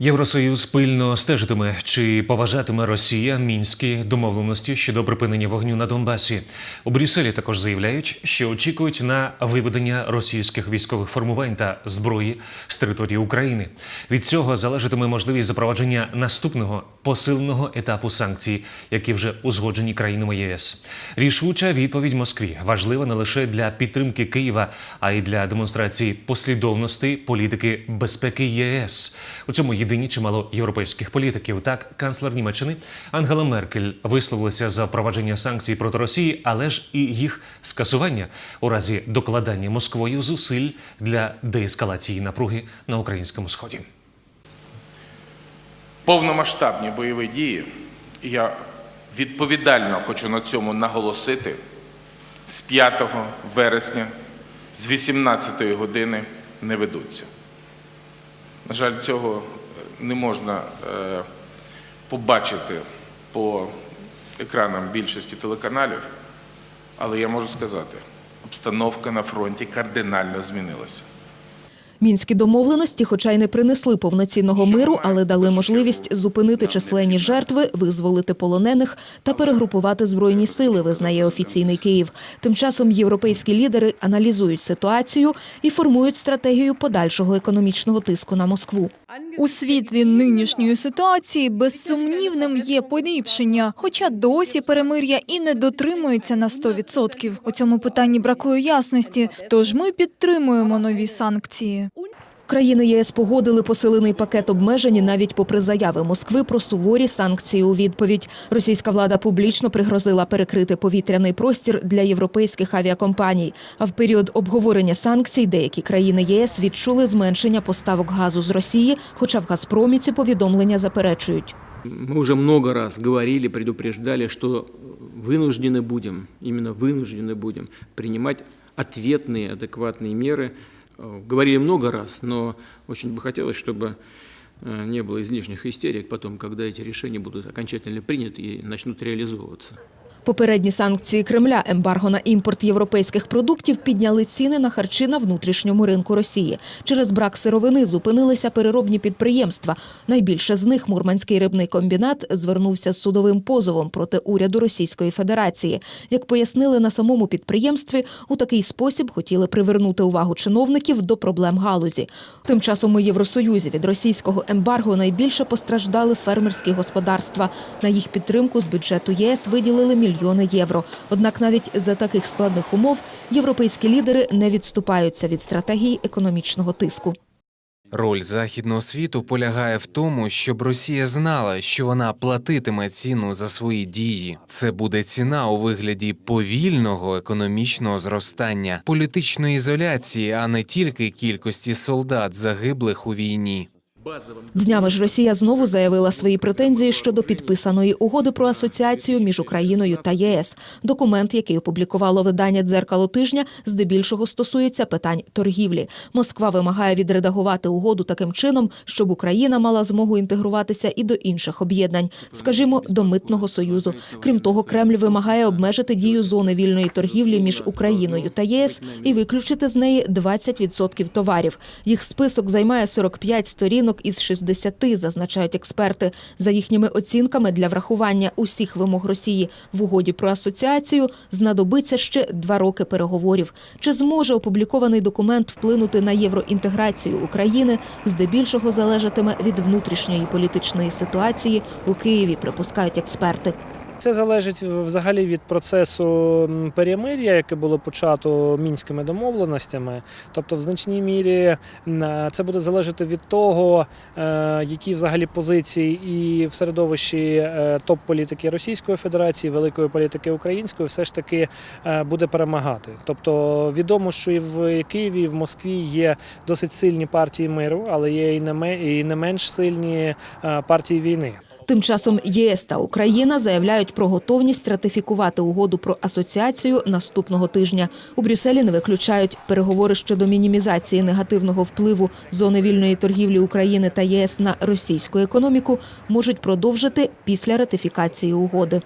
Євросоюз пильно стежитиме, чи поважатиме Росія мінські домовленості щодо припинення вогню на Донбасі. У Брюсселі також заявляють, що очікують на виведення російських військових формувань та зброї з території України. Від цього залежатиме можливість запровадження наступного посиленого етапу санкцій, які вже узгоджені країнами ЄС. Рішуча відповідь Москві важлива не лише для підтримки Києва, а й для демонстрації послідовності політики безпеки ЄС. У цьому єдині чимало європейських політиків. Так, канцлер Німеччини Ангела Меркель висловилася за впровадження санкцій проти Росії, але ж і їх скасування у разі докладання Москвою зусиль для деескалації напруги на українському сході. повномасштабні бойові дії, я відповідально хочу на цьому наголосити, з 5 вересня з 18 години не ведуться. На жаль, цього не можна е, побачити по екранам більшості телеканалів, але я можу сказати, обстановка на фронті кардинально змінилася. Мінські домовленості, хоча й не принесли повноцінного миру, але дали можливість зупинити численні жертви, визволити полонених та перегрупувати збройні сили, визнає офіційний Київ. Тим часом європейські лідери аналізують ситуацію і формують стратегію подальшого економічного тиску на Москву. У світлі нинішньої ситуації безсумнівним є поліпшення, хоча досі перемир'я і не дотримується на 100%. У цьому питанні бракує ясності, тож ми підтримуємо нові санкції. Країни ЄС погодили посилений пакет обмежень навіть попри заяви Москви про суворі санкції у відповідь. Російська влада публічно пригрозила перекрити повітряний простір для європейських авіакомпаній. А в період обговорення санкцій деякі країни ЄС відчули зменшення поставок газу з Росії, хоча в Газпромі ці повідомлення заперечують. Мы уже много раз говорили, предупреждали, что вынуждены будем, именно вынуждены будем принимать ответные, адекватные меры. Э, Говорили много раз, но очень бы хотелось, чтобы э, не было излишних истерик потом, когда эти решения будут окончательно приняты и начнут реализовываться. Попередні санкції Кремля, ембарго на імпорт європейських продуктів підняли ціни на харчі на внутрішньому ринку Росії. Через брак сировини зупинилися переробні підприємства. Найбільше з них Мурманський рибний комбінат звернувся з судовим позовом проти уряду Російської Федерації. Як пояснили на самому підприємстві, у такий спосіб хотіли привернути увагу чиновників до проблем галузі. Тим часом у Євросоюзі від російського ембарго найбільше постраждали фермерські господарства. На їх підтримку з бюджету єС виділили мільйони євро. Однак навіть за таких складних умов європейські лідери не відступаються від стратегії економічного тиску. Роль західного світу полягає в тому, щоб Росія знала, що вона платитиме ціну за свої дії. Це буде ціна у вигляді повільного економічного зростання, політичної ізоляції, а не тільки кількості солдат загиблих у війні. Днями ж Росія знову заявила свої претензії щодо підписаної угоди про асоціацію між Україною та ЄС. Документ, який опублікувало видання дзеркало тижня, здебільшого стосується питань торгівлі. Москва вимагає відредагувати угоду таким чином, щоб Україна мала змогу інтегруватися і до інших об'єднань, скажімо, до митного союзу. Крім того, Кремль вимагає обмежити дію зони вільної торгівлі між Україною та ЄС і виключити з неї 20% товарів. Їх список займає 45 сторінок із 60, зазначають експерти. За їхніми оцінками, для врахування усіх вимог Росії в угоді про асоціацію знадобиться ще два роки переговорів. Чи зможе опублікований документ вплинути на євроінтеграцію України, здебільшого залежатиме від внутрішньої політичної ситуації у Києві, припускають експерти. Це залежить взагалі від процесу перемир'я, яке було почато мінськими домовленостями. Тобто, в значній мірі це буде залежати від того, е, які взагалі позиції і в середовищі е, топ-політики Російської Федерації, великої політики української, все ж таки е, буде перемагати. Тобто відомо, що і в Києві, і в Москві є досить сильні партії миру, але є і не менш сильні е, партії війни. Тим часом ЄС та Україна заявляють про готовність ратифікувати угоду про асоціацію наступного тижня. У Брюсселі не виключають переговори щодо мінімізації негативного впливу зони вільної торгівлі України та ЄС на російську економіку можуть продовжити після ратифікації угоди.